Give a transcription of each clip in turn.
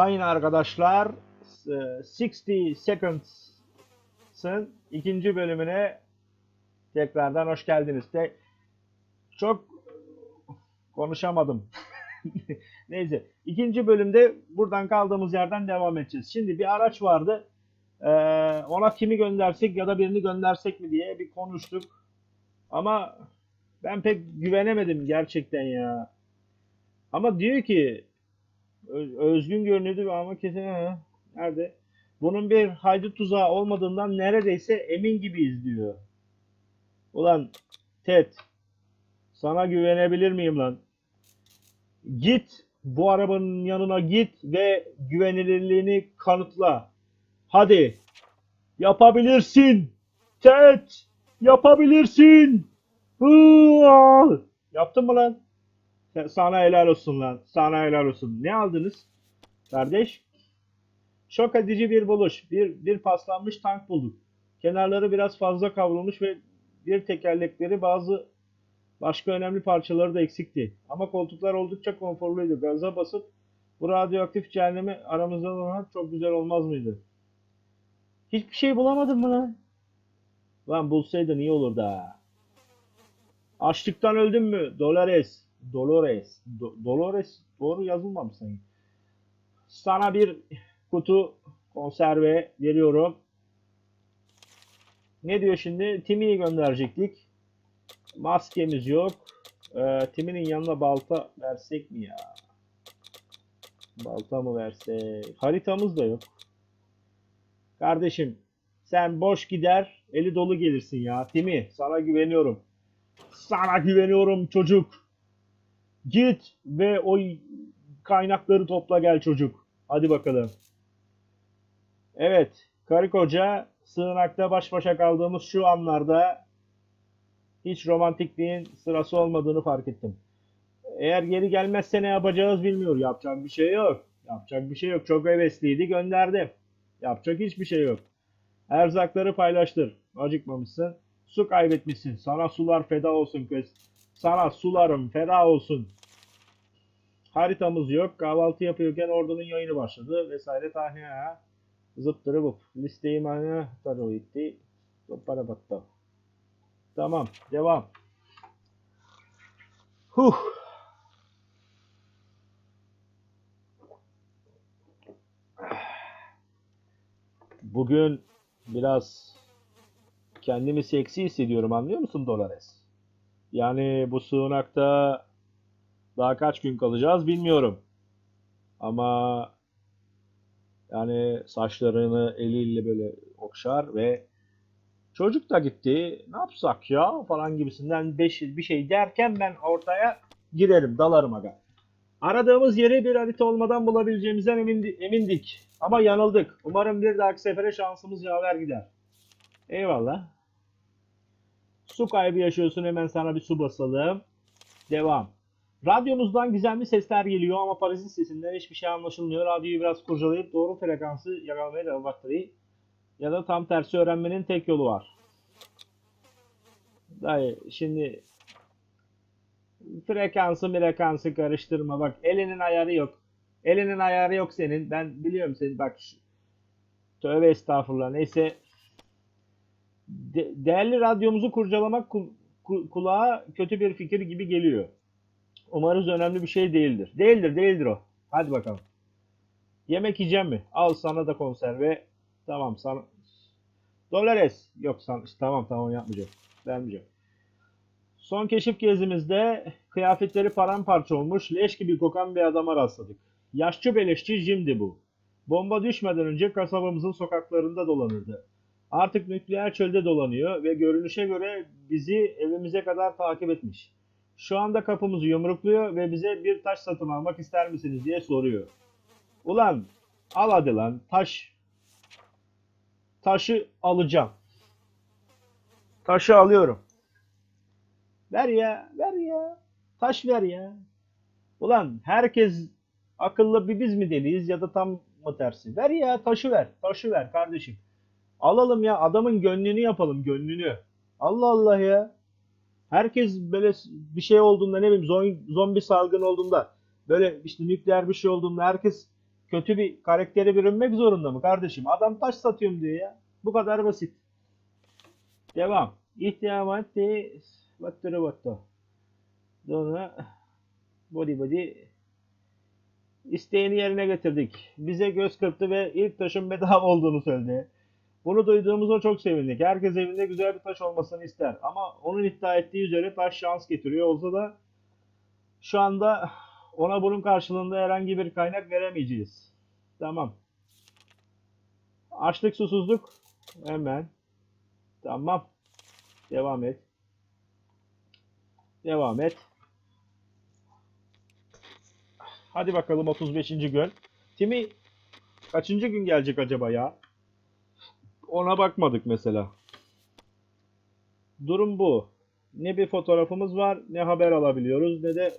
Sayın arkadaşlar, e, 60 Seconds'ın ikinci bölümüne tekrardan hoş geldiniz. De çok konuşamadım. Neyse, ikinci bölümde buradan kaldığımız yerden devam edeceğiz. Şimdi bir araç vardı. Ee, ona kimi göndersek ya da birini göndersek mi diye bir konuştuk. Ama ben pek güvenemedim gerçekten ya. Ama diyor ki Özgün görünüyordu ama kesin ha, nerede? Bunun bir haydut tuzağı olmadığından neredeyse emin gibiyiz diyor. Ulan Ted sana güvenebilir miyim lan? Git bu arabanın yanına git ve güvenilirliğini kanıtla. Hadi yapabilirsin. Ted yapabilirsin. Hıa! Yaptın mı lan? Sana helal olsun lan. Sana helal olsun. Ne aldınız? Kardeş? Şok edici bir buluş. Bir, bir paslanmış tank bulduk. Kenarları biraz fazla kavrulmuş ve bir tekerlekleri bazı başka önemli parçaları da eksikti. Ama koltuklar oldukça konforluydu. Gaza basıp bu radyoaktif cehennemi aramızdan olmak çok güzel olmaz mıydı? Hiçbir şey bulamadın mı lan? Lan bulsaydın iyi olurdu ha. Açlıktan öldün mü? Dolores. Dolores. Do- Dolores doğru yazılmamış sanki. Sana bir kutu konserve veriyorum. Ne diyor şimdi? Timmy'yi gönderecektik. Maskemiz yok. Ee, Timmy'nin yanına balta versek mi ya? Balta mı versek? Haritamız da yok. Kardeşim sen boş gider, eli dolu gelirsin ya. Timmy sana güveniyorum. Sana güveniyorum çocuk. Git ve o kaynakları topla gel çocuk. Hadi bakalım. Evet, karı koca sığınakta baş başa kaldığımız şu anlarda hiç romantikliğin sırası olmadığını fark ettim. Eğer geri gelmezse ne yapacağız bilmiyor. Yapacak bir şey yok. Yapacak bir şey yok. Çok hevesliydi gönderdim. Yapacak hiçbir şey yok. Erzakları paylaştır. Acıkmamışsın. Su kaybetmişsin. Sana sular feda olsun kız. Sana sularım feda olsun. Haritamız yok. Kahvaltı yapıyorken ordunun yayını başladı vesaire tahliye ha. Zıptırı bu. Listeyi mana taru itti. Para battı. Tamam. Devam. Huh. Bugün biraz kendimi seksi hissediyorum anlıyor musun Dolores? Yani bu sığınakta daha kaç gün kalacağız bilmiyorum. Ama yani saçlarını eliyle böyle okşar ve çocuk da gitti. Ne yapsak ya falan gibisinden bir şey derken ben ortaya girerim, dalarım aga. Aradığımız yeri bir harita olmadan bulabileceğimizden emindi- emindik. Ama yanıldık. Umarım bir dahaki sefere şansımız yaver gider. Eyvallah. Su kaybı yaşıyorsun hemen sana bir su basalım. Devam. Radyomuzdan gizemli sesler geliyor ama parazit sesinden hiçbir şey anlaşılmıyor. Radyoyu biraz kurcalayıp doğru frekansı yakalamaya çalışmaktır. Ya da tam tersi öğrenmenin tek yolu var. Dayı şimdi frekansı frekansı karıştırma. Bak elinin ayarı yok. Elinin ayarı yok senin. Ben biliyorum seni. Bak tövbe estağfurullah. Neyse de- değerli radyomuzu kurcalamak kul- ku- kulağa kötü bir fikir gibi geliyor. Umarız önemli bir şey değildir. Değildir, değildir o. Hadi bakalım. Yemek yiyeceğim mi? Al sana da konserve. Tamam sana. Dolores. Yok sana. Tamam tamam yapmayacağım. Vermeyeceğim. Son keşif gezimizde kıyafetleri paramparça olmuş, leş gibi kokan bir adama rastladık. Yaşçı beleşçi Jim'di bu. Bomba düşmeden önce kasabamızın sokaklarında dolanırdı. Artık nükleer çölde dolanıyor ve görünüşe göre bizi evimize kadar takip etmiş. Şu anda kapımızı yumrukluyor ve bize bir taş satın almak ister misiniz diye soruyor. Ulan al hadi lan taş. Taşı alacağım. Taşı alıyorum. Ver ya, ver ya. Taş ver ya. Ulan herkes akıllı bir biz mi deliyiz ya da tam mı tersi? Ver ya taşı ver. Taşı ver kardeşim. Alalım ya adamın gönlünü yapalım gönlünü. Allah Allah ya. Herkes böyle bir şey olduğunda ne bileyim zombi, salgın olduğunda böyle işte nükleer bir şey olduğunda herkes kötü bir karakteri bürünmek zorunda mı kardeşim? Adam taş satıyorum diyor ya. Bu kadar basit. Devam. İhtiyamati vattırı vattı. Sonra body body isteğini yerine getirdik. Bize göz kırptı ve ilk taşın bedava olduğunu söyledi. Bunu duyduğumuzda çok sevindik. Herkes evinde güzel bir taş olmasını ister. Ama onun iddia ettiği üzere taş şans getiriyor. Olsa da şu anda ona bunun karşılığında herhangi bir kaynak veremeyeceğiz. Tamam. Açlık susuzluk. Hemen. Tamam. Devam et. Devam et. Hadi bakalım 35. gün. Timi kaçıncı gün gelecek acaba ya? Ona bakmadık mesela. Durum bu. Ne bir fotoğrafımız var, ne haber alabiliyoruz, ne de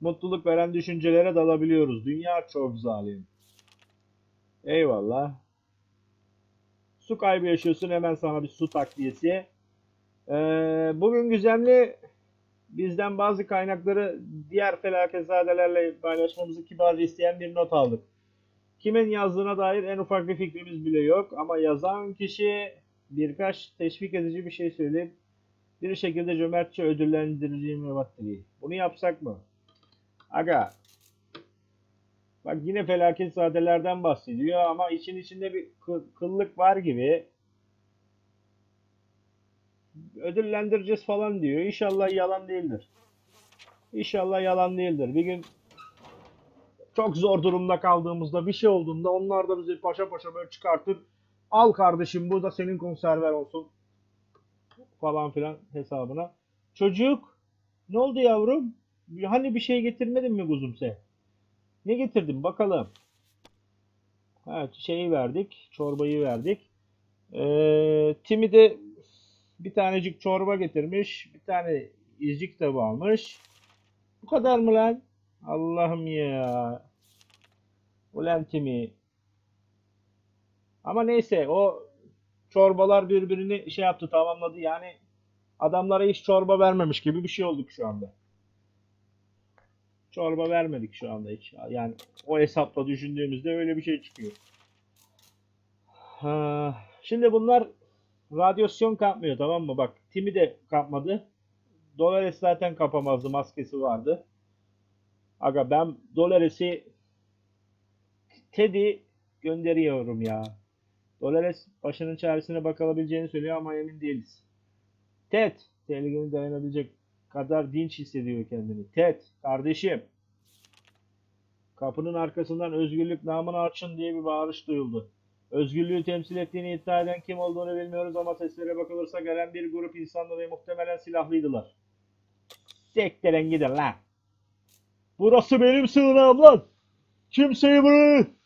mutluluk veren düşüncelere dalabiliyoruz. Dünya çok zalim. Eyvallah. Su kaybı yaşıyorsun hemen sana bir su takviyesi. Ee, bugün Güzemli bizden bazı kaynakları diğer felaketzadelerle paylaşmamızı kibarca isteyen bir not aldık. Kimin yazdığına dair en ufak bir fikrimiz bile yok ama yazan kişi birkaç teşvik edici bir şey söyleyip bir şekilde cömertçe ödüllendireceğimi vattırıyor. Bunu yapsak mı? Aga bak yine felaketzadelerden bahsediyor ama için içinde bir kı- kıllık var gibi ödüllendireceğiz falan diyor. İnşallah yalan değildir. İnşallah yalan değildir. Bir gün çok zor durumda kaldığımızda bir şey olduğunda onlar da bizi paşa paşa böyle çıkartır. Al kardeşim bu da senin konserver olsun falan filan hesabına. Çocuk ne oldu yavrum? Hani bir şey getirmedin mi kuzum sen? Ne getirdin bakalım. Evet şeyi verdik. Çorbayı verdik. Ee, Timi de bir tanecik çorba getirmiş. Bir tane izci kitabı almış. Bu kadar mı lan? Allah'ım ya. Ulan Timi. Ama neyse o çorbalar birbirini şey yaptı tamamladı. Yani adamlara hiç çorba vermemiş gibi bir şey olduk şu anda. Çorba vermedik şu anda hiç. Yani o hesapla düşündüğümüzde öyle bir şey çıkıyor. Ha, şimdi bunlar radyasyon kapmıyor tamam mı? Bak Timi de kapmadı. Dolares zaten kapamazdı. Maskesi vardı. Aga ben Dolares'i Teddy gönderiyorum ya. Dolares başının çaresine bakılabileceğini söylüyor ama emin değiliz. Ted tehlikeli dayanabilecek kadar dinç hissediyor kendini. Ted kardeşim. Kapının arkasından özgürlük namına açın diye bir bağırış duyuldu. Özgürlüğü temsil ettiğini iddia eden kim olduğunu bilmiyoruz ama seslere bakılırsa gelen bir grup insandı ve muhtemelen silahlıydılar. Sektiren gidin lan. Burası benim sığınağım lan. Kimseyi.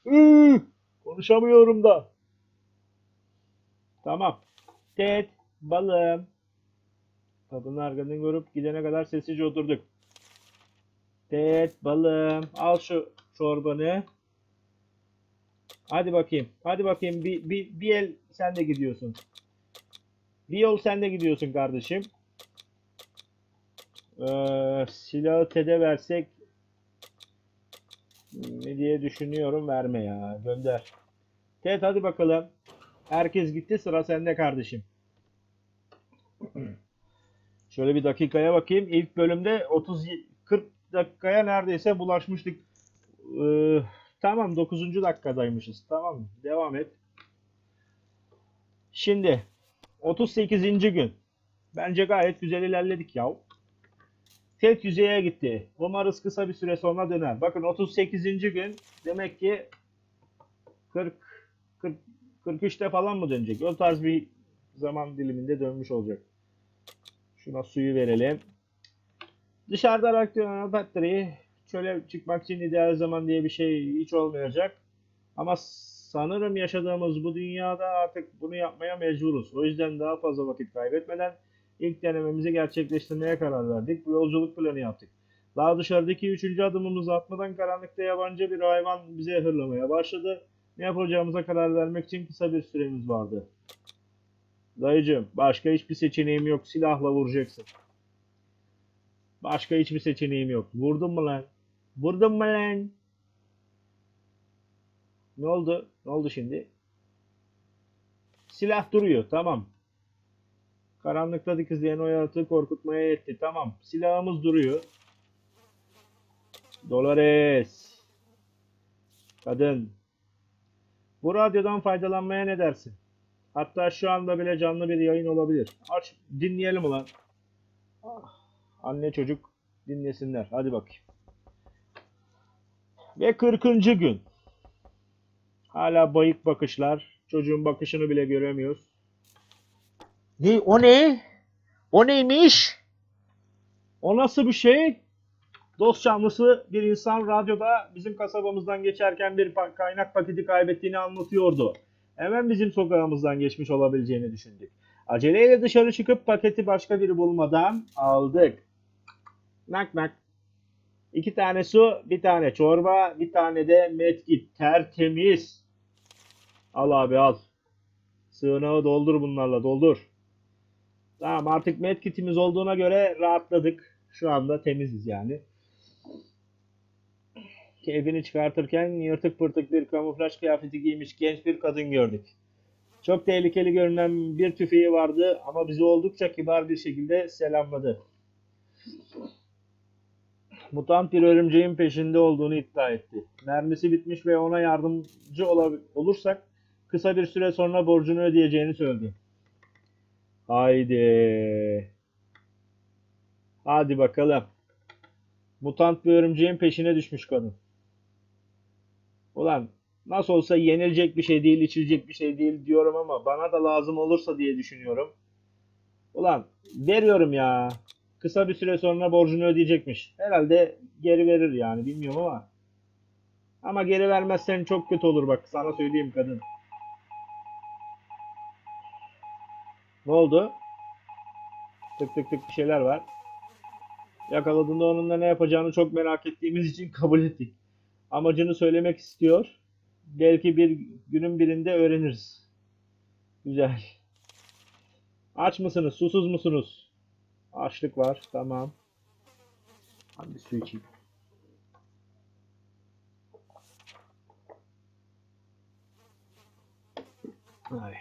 Iı, konuşamıyorum da. Tamam. Ted, balım. Kapının arkasını görüp gidene kadar sessizce oturduk. Ted, balım. Al şu çorbanı. Hadi bakayım. Hadi bakayım. Bir, bir, bir el sen de gidiyorsun. Bir yol sen de gidiyorsun kardeşim. Ee, silahı TED'e versek ne diye düşünüyorum. Verme ya. Gönder. TED hadi bakalım. Herkes gitti. Sıra sende kardeşim. Şöyle bir dakikaya bakayım. İlk bölümde 30 40 dakikaya neredeyse bulaşmıştık. Ee, tamam 9. dakikadaymışız. Tamam devam et. Şimdi 38. gün. Bence gayet güzel ilerledik ya. Tek yüzeye gitti. Umarız kısa bir süre sonra döner. Bakın 38. gün demek ki 40 40 43'te falan mı dönecek? O tarz bir zaman diliminde dönmüş olacak. Şuna suyu verelim. Dışarıda reaktörün batarya çöle çıkmak için ideal zaman diye bir şey hiç olmayacak. Ama sanırım yaşadığımız bu dünyada artık bunu yapmaya mecburuz. O yüzden daha fazla vakit kaybetmeden ilk denememizi gerçekleştirmeye karar verdik. Bu yolculuk planı yaptık. Daha dışarıdaki üçüncü adımımızı atmadan karanlıkta yabancı bir hayvan bize hırlamaya başladı. Ne yapacağımıza karar vermek için kısa bir süremiz vardı. Dayıcım, başka hiçbir seçeneğim yok. Silahla vuracaksın. Başka hiçbir seçeneğim yok. Vurdun mu lan? Vurdun mu lan? Ne oldu? Ne oldu şimdi? Silah duruyor. Tamam. Karanlıkta dikizleyen o yaratığı korkutmaya yetti. Tamam. Silahımız duruyor. Dolores. Kadın. Bu radyodan faydalanmaya ne dersin? Hatta şu anda bile canlı bir yayın olabilir. Aç dinleyelim ulan. Ah, Anne çocuk dinlesinler. Hadi bakayım. Ve 40. gün. Hala bayık bakışlar. Çocuğun bakışını bile göremiyoruz. Ne o ne? O neymiş? O nasıl bir şey? Dost canlısı bir insan radyoda bizim kasabamızdan geçerken bir kaynak paketi kaybettiğini anlatıyordu. Hemen bizim sokağımızdan geçmiş olabileceğini düşündük. Aceleyle dışarı çıkıp paketi başka biri bulmadan aldık. Nak nak. İki tane su, bir tane çorba, bir tane de medkit. Tertemiz. Al abi al. Sığınağı doldur bunlarla doldur. Tamam artık medkitimiz olduğuna göre rahatladık. Şu anda temiziz yani. Keyfini çıkartırken yırtık pırtık bir kamuflaj kıyafeti giymiş genç bir kadın gördük. Çok tehlikeli görünen bir tüfeği vardı ama bizi oldukça kibar bir şekilde selamladı. Mutant bir örümceğin peşinde olduğunu iddia etti. Mermisi bitmiş ve ona yardımcı olursak kısa bir süre sonra borcunu ödeyeceğini söyledi. Haydi. Hadi bakalım. Mutant bir örümceğin peşine düşmüş kadın. Ulan nasıl olsa yenilecek bir şey değil, içilecek bir şey değil diyorum ama bana da lazım olursa diye düşünüyorum. Ulan veriyorum ya. Kısa bir süre sonra borcunu ödeyecekmiş. Herhalde geri verir yani bilmiyorum ama. Ama geri vermezsen çok kötü olur bak sana söyleyeyim kadın. Ne oldu? Tık tık tık bir şeyler var. Yakaladığında onunla ne yapacağını çok merak ettiğimiz için kabul ettik. Amacını söylemek istiyor. Belki bir günün birinde öğreniriz. Güzel. Aç mısınız? Susuz musunuz? Açlık var. Tamam. Hadi su içeyim. Ay.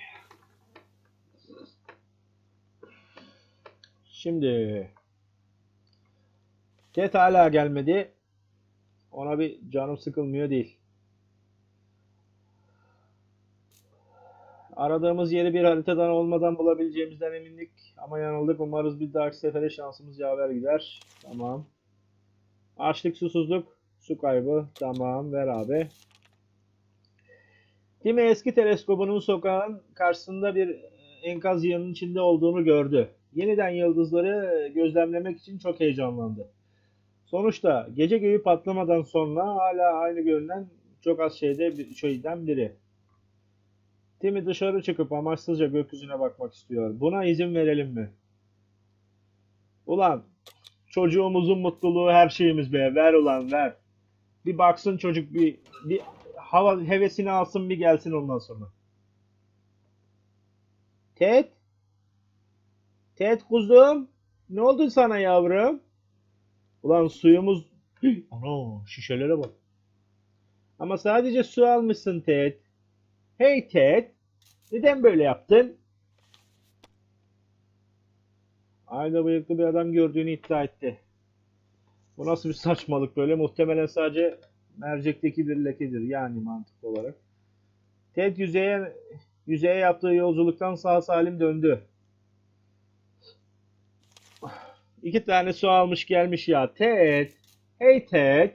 Şimdi Ted hala gelmedi. Ona bir canım sıkılmıyor değil. Aradığımız yeri bir haritadan olmadan bulabileceğimizden emindik. Ama yanıldık. Umarız bir dahaki sefere şansımız yaver gider. Tamam. Açlık, susuzluk, su kaybı. Tamam, ver abi. Kimi eski teleskobunun sokağın karşısında bir enkaz yığının içinde olduğunu gördü. Yeniden yıldızları gözlemlemek için çok heyecanlandı. Sonuçta gece göğü patlamadan sonra hala aynı görünen çok az şeyde bir şeyden biri. Timmy dışarı çıkıp amaçsızca gökyüzüne bakmak istiyor. Buna izin verelim mi? Ulan çocuğumuzun mutluluğu her şeyimiz be. Ver ulan ver. Bir baksın çocuk bir bir hava hevesini alsın bir gelsin ondan sonra. Ted? Ted kuzum? Ne oldu sana yavrum? Ulan suyumuz... Ana şişelere bak. Ama sadece su almışsın Ted. Hey Ted. Neden böyle yaptın? Aynı bıyıklı bir adam gördüğünü iddia etti. Bu nasıl bir saçmalık böyle? Muhtemelen sadece mercekteki bir lekedir yani mantıklı olarak. Ted yüzeye yüzeye yaptığı yolculuktan sağ salim döndü. İki tane su almış gelmiş ya. Ted. Hey Ted.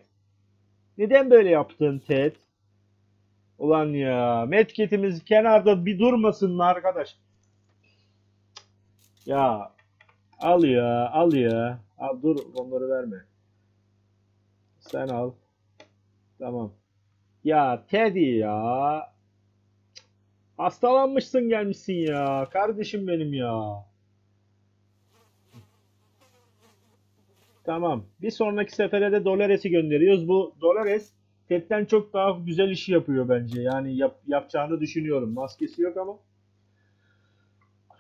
Neden böyle yaptın Ted? Ulan ya. Medkitimiz kenarda bir durmasın mı arkadaş? Ya. Al ya. Al ya. Al dur onları verme. Sen al. Tamam. Ya Teddy ya. Hastalanmışsın gelmişsin ya. Kardeşim benim ya. Tamam. Bir sonraki sefere de Dolores'i gönderiyoruz. Bu Dolores Ted'den çok daha güzel işi yapıyor bence. Yani yap, yapacağını düşünüyorum. Maskesi yok ama.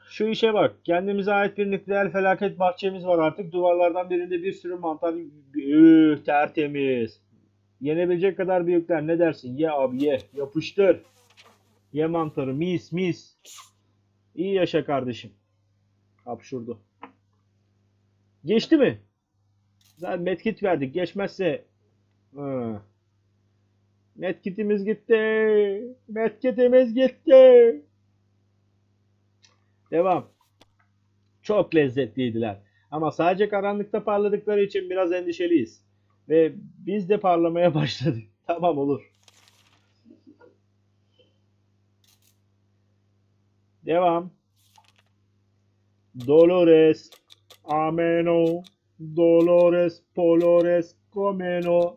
Şu işe bak. Kendimize ait bir nükleer felaket bahçemiz var artık. Duvarlardan birinde bir sürü mantar. Üh, tertemiz. Yenebilecek kadar büyükler. Ne dersin? Ye abi ye. Yapıştır. Ye mantarı. Mis mis. İyi yaşa kardeşim. Hapşurdu. Geçti mi? Zaten medkit verdik. Geçmezse Hı. Medkitimiz gitti. Medkitimiz gitti. Devam. Çok lezzetliydiler. Ama sadece karanlıkta parladıkları için biraz endişeliyiz. Ve biz de parlamaya başladık. Tamam olur. Devam. Dolores, ameno, Dolores, Polores, Comeno.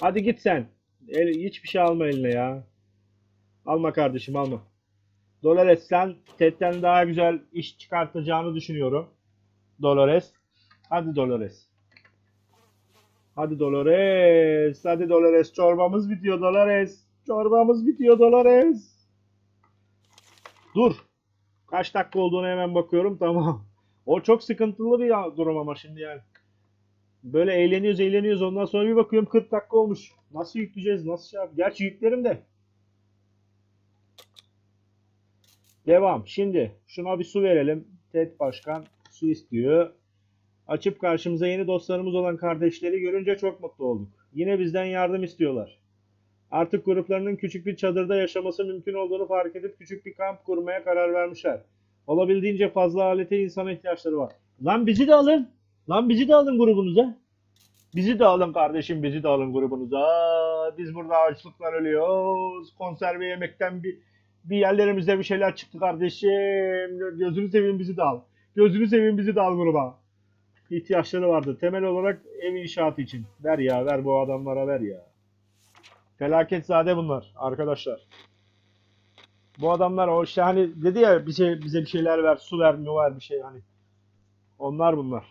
Hadi git sen. El, hiçbir şey alma eline ya. Alma kardeşim alma. Dolores sen Ted'den daha güzel iş çıkartacağını düşünüyorum. Dolores. Hadi Dolores. Hadi Dolores. Hadi Dolores. Çorbamız bitiyor Dolores. Çorbamız bitiyor Dolores. Dur. Kaç dakika olduğunu hemen bakıyorum. Tamam. O çok sıkıntılı bir durum ama şimdi yani. Böyle eğleniyoruz eğleniyoruz ondan sonra bir bakıyorum 40 dakika olmuş. Nasıl yükleyeceğiz nasıl şey yap? Gerçi yüklerim de. Devam. Şimdi şuna bir su verelim. TED Başkan su istiyor. Açıp karşımıza yeni dostlarımız olan kardeşleri görünce çok mutlu olduk. Yine bizden yardım istiyorlar. Artık gruplarının küçük bir çadırda yaşaması mümkün olduğunu fark edip küçük bir kamp kurmaya karar vermişler. Olabildiğince fazla alete insana ihtiyaçları var. Lan bizi de alın. Lan bizi de alın grubunuza. Bizi de alın kardeşim bizi de alın grubunuza. Biz burada açlıklar ölüyoruz. Konserve yemekten bir bir yerlerimizde bir şeyler çıktı kardeşim. Gözünü seveyim bizi de al. Gözünü seveyim bizi de al gruba. İhtiyaçları vardı. Temel olarak ev inşaatı için. Ver ya ver bu adamlara ver ya. Felaketzade bunlar arkadaşlar. Bu adamlar o işte hani dedi ya bize bize bir şeyler ver, su ver, mu ver bir şey hani. Onlar bunlar.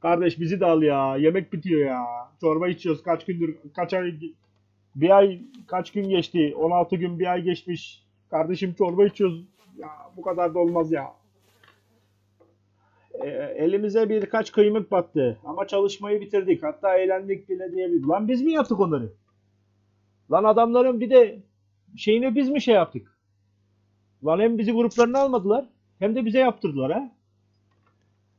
Kardeş bizi de al ya. Yemek bitiyor ya. Çorba içiyoruz kaç gündür, kaç ay bir ay kaç gün geçti? 16 gün bir ay geçmiş. Kardeşim çorba içiyoruz. Ya bu kadar da olmaz ya. E, elimize birkaç kıymık battı. Ama çalışmayı bitirdik. Hatta eğlendik bile diyebilirim. Lan biz mi yaptık onları? Lan adamların bir de şeyini biz mi şey yaptık? Lan hem bizi gruplarına almadılar hem de bize yaptırdılar ha.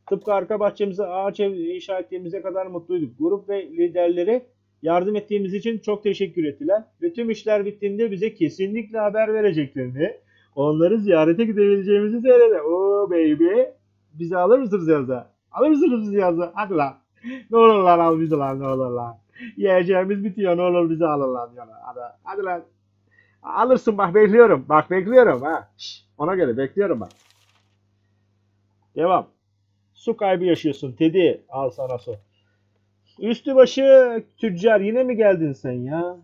Tıpkı arka bahçemize ağaç ev inşa ettiğimize kadar mutluyduk. Grup ve liderleri yardım ettiğimiz için çok teşekkür ettiler. Ve tüm işler bittiğinde bize kesinlikle haber vereceklerini, onları ziyarete gidebileceğimizi söyledi. Oo baby. Bizi alır mısınız yazda? Alır mısınız yazda? Hadi lan. Ne olur lan al bizi lan ne olur lan. Yiyeceğimiz bitiyor ne olur bizi alın lan. Yani. Hadi, hadi lan. Alırsın bak bekliyorum. Bak bekliyorum ha. Ona göre bekliyorum bak. Devam. Su kaybı yaşıyorsun Teddy. Al sana su. Üstü başı tüccar yine mi geldin sen ya?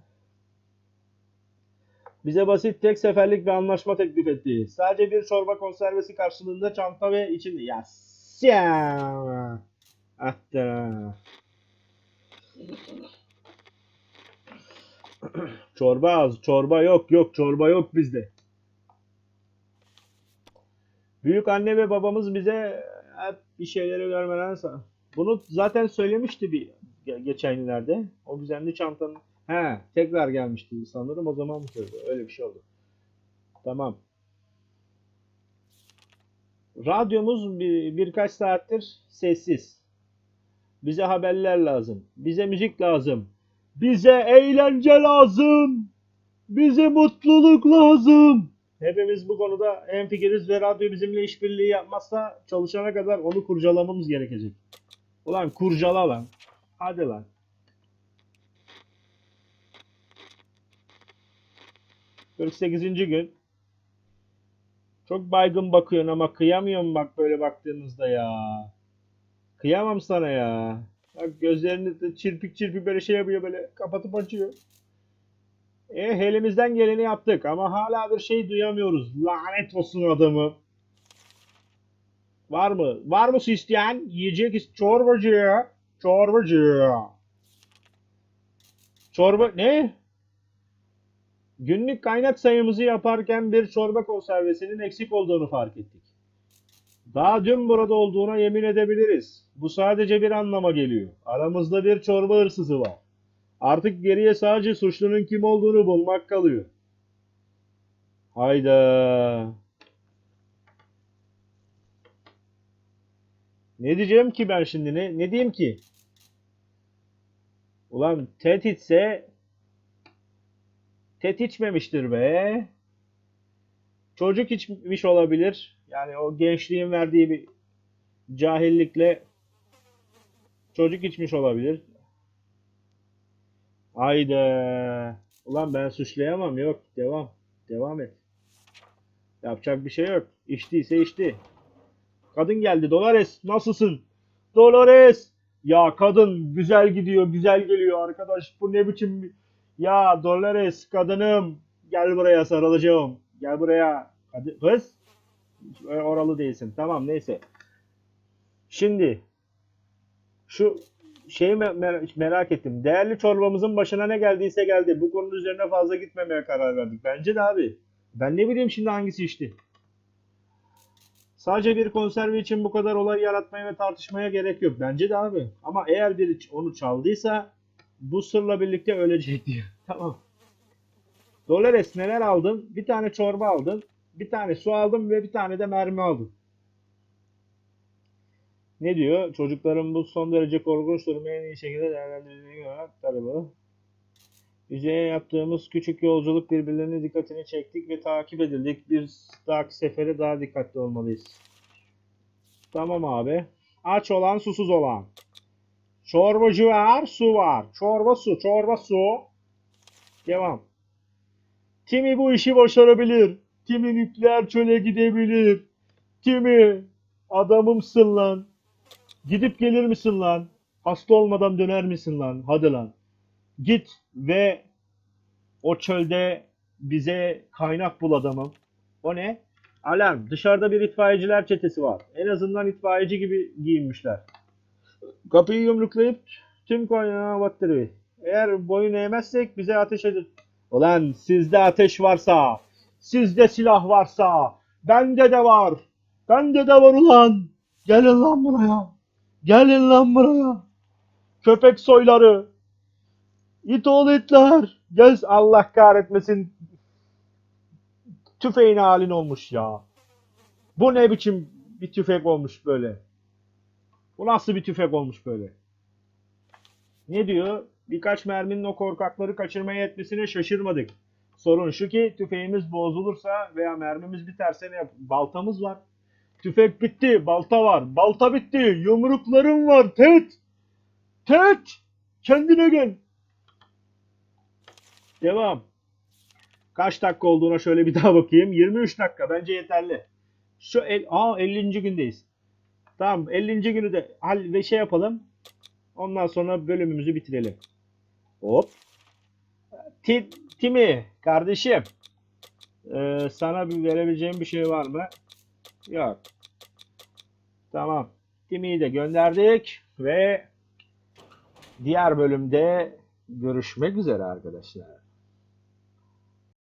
Bize basit tek seferlik bir anlaşma teklif etti. Sadece bir çorba konservesi karşılığında çanta ve içinde... Ya. Hatta. Çorba az, çorba yok, yok, çorba yok bizde. Büyük anne ve babamız bize hep bir şeyleri vermeden Bunu zaten söylemişti bir ge- geçen günlerde. O güzelli çantanın. He, tekrar gelmişti sanırım. O zaman mı söyledi? Öyle bir şey oldu. Tamam. Radyomuz bir, birkaç saattir sessiz. Bize haberler lazım. Bize müzik lazım. Bize eğlence lazım. Bize mutluluk lazım. Hepimiz bu konuda hemfikiriz ve radyo bizimle işbirliği yapmazsa çalışana kadar onu kurcalamamız gerekecek. Ulan kurcala lan. Hadi lan. ...48. gün. Çok baygın bakıyorsun ama kıyamıyorum bak böyle baktığınızda ya. Kıyamam sana ya. Gözlerini de çirpik çirpik böyle şey yapıyor böyle kapatıp açıyor. E elimizden geleni yaptık ama hala bir şey duyamıyoruz. Lanet olsun adamı. Var mı? Var mı su isteyen? Yiyecek çorbacı. Çorbacı. Çorba ne? Günlük kaynak sayımızı yaparken bir çorba konservesinin eksik olduğunu fark ettik. Daha dün burada olduğuna yemin edebiliriz. Bu sadece bir anlama geliyor. Aramızda bir çorba hırsızı var. Artık geriye sadece suçlunun kim olduğunu bulmak kalıyor. Hayda. Ne diyeceğim ki ben şimdi? Ne, ne diyeyim ki? Ulan tehditse tet içmemiştir be. Çocuk içmiş olabilir. Yani o gençliğin verdiği bir cahillikle çocuk içmiş olabilir. Hayda. Ulan ben suçlayamam. Yok. Devam. Devam et. Yapacak bir şey yok. İçtiyse içti. Kadın geldi. Dolores nasılsın? Dolores. Ya kadın güzel gidiyor, güzel geliyor arkadaş. Bu ne biçim Ya Dolores kadınım. Gel buraya sarılacağım. Gel buraya. Hadi kız. E, Oralı değilsin. Tamam neyse. Şimdi şu şeyi me- mer- merak ettim. Değerli çorbamızın başına ne geldiyse geldi. Bu konunun üzerine fazla gitmemeye karar verdik. Bence de abi. Ben ne bileyim şimdi hangisi içti. Sadece bir konserve için bu kadar olay yaratmaya ve tartışmaya gerek yok. Bence de abi. Ama eğer biri onu çaldıysa bu sırla birlikte ölecek diyor. Tamam. Dolores neler aldın? Bir tane çorba aldın. Bir tane su aldım ve bir tane de mermi aldım. Ne diyor? Çocukların bu son derece korkunç durumu en iyi şekilde değerlendirildiğine göre aktarılı. Yüzeye yaptığımız küçük yolculuk birbirlerinin dikkatini çektik ve takip edildik. Bir dahaki sefere daha dikkatli olmalıyız. Tamam abi. Aç olan susuz olan. Çorbacı var, su var. Çorba su, çorba su. Devam. Timi bu işi başarabilir. Timi nükleer çöle gidebilir. Timi adamımsın lan. Gidip gelir misin lan? Hasta olmadan döner misin lan? Hadi lan. Git ve o çölde bize kaynak bul adamım. O ne? Alarm. Dışarıda bir itfaiyeciler çetesi var. En azından itfaiyeci gibi giyinmişler. Kapıyı yumruklayıp tüm kaynağı battırıyor. Eğer boyun eğmezsek bize ateş edin. Ulan sizde ateş varsa, sizde silah varsa, bende de var. Bende de var ulan. Gelin lan buraya. Gelin lan buraya. Köpek soyları. İt oğlu itler. Gel Allah kahretmesin. Tüfeğin halin olmuş ya. Bu ne biçim bir tüfek olmuş böyle. Bu nasıl bir tüfek olmuş böyle. Ne diyor? Birkaç merminin o korkakları kaçırmaya yetmesine şaşırmadık. Sorun şu ki tüfeğimiz bozulursa veya mermimiz biterse ne yap? Baltamız var. Tüfek bitti, balta var. Balta bitti, yumruklarım var. Tet! Tet! Kendine gel. Devam. Kaç dakika olduğuna şöyle bir daha bakayım. 23 dakika bence yeterli. Şu el, aa 50. gündeyiz. Tamam 50. günü de hal ve şey yapalım. Ondan sonra bölümümüzü bitirelim. Hop. Ti, Timi kardeşim. Ee, sana bir verebileceğim bir şey var mı? Yok. Tamam. Timi'yi de gönderdik ve diğer bölümde görüşmek üzere arkadaşlar.